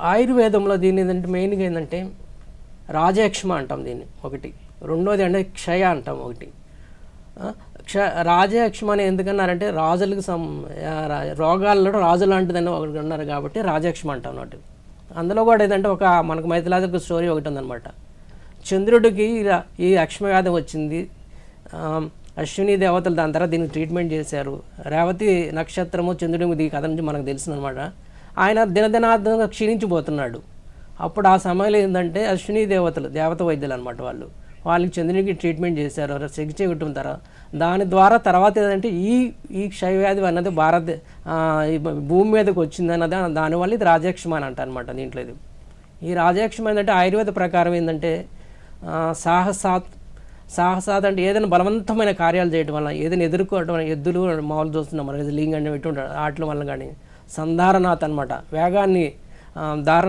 ఆయుర్వేదంలో దీని ఏంటంటే మెయిన్గా ఏంటంటే రాజయక్షమ అంటాం దీన్ని ఒకటి. రెండోది అంటే క్షయ అంటాం ఒకటి. క్ష రాజయక్ష్మ అని ఎందుకన్నారంటే రాజులకు సం రా- రోగాల్లో రాజు లాంటిదని ఒకటి ఉన్నారు కాబట్టి రాజయక్ష్మ అంటాం అన్నట్టు అందులో కూడా ఏంటంటే ఒక మనకు మైథిలాజికల్ స్టోరీ ఒకటి ఉందన్నమాట. చంద్రుడికి ఇలా ఈ అక్ష్మవ్యాధి వచ్చింది. అశ్విని దేవతలు దాని తర్వాత దీనికి ట్రీట్మెంట్ చేశారు. రేవతి నక్షత్రము చంద్రుడి ఈ కథ నుంచి మనకు తెలిసిందనమాట ఆయన దినదినార్థంగా క్షీణించిపోతున్నాడు. అప్పుడు ఆ సమయంలో ఏంటంటే అశ్విని దేవతలు దేవత వైద్యులు అనమాట వాళ్ళు. వాళ్ళకి చంద్రునికి ట్రీట్మెంట్ చేశారు చికిత్స కొట్టుకుంటారు దాని ద్వారా తర్వాత ఏంటంటే ఈ ఈ క్షయవ్యాధి అన్నది భారత భూమి మీదకి వచ్చింది అన్నది దానివల్ల ఇది రాజయక్షమ అని అంటారు అనమాట దీంట్లో ఇది. ఈ రాజయక్షమ ఏంటంటే ఆయుర్వేద ప్రకారం ఏంటంటే సాహసాత్ సాహసాత్ అంటే ఏదైనా బలవంతమైన కార్యాలు చేయడం వల్ల ఏదైనా ఎదుర్కోవడం వల్ల ఎద్దులు మామూలు చూస్తున్నాం మనకి లింగ అంటే పెట్టి ఉంటాడు ఆటల వల్ల కానీ సంధారనాథ్ అనమాట వేగాన్ని దారణ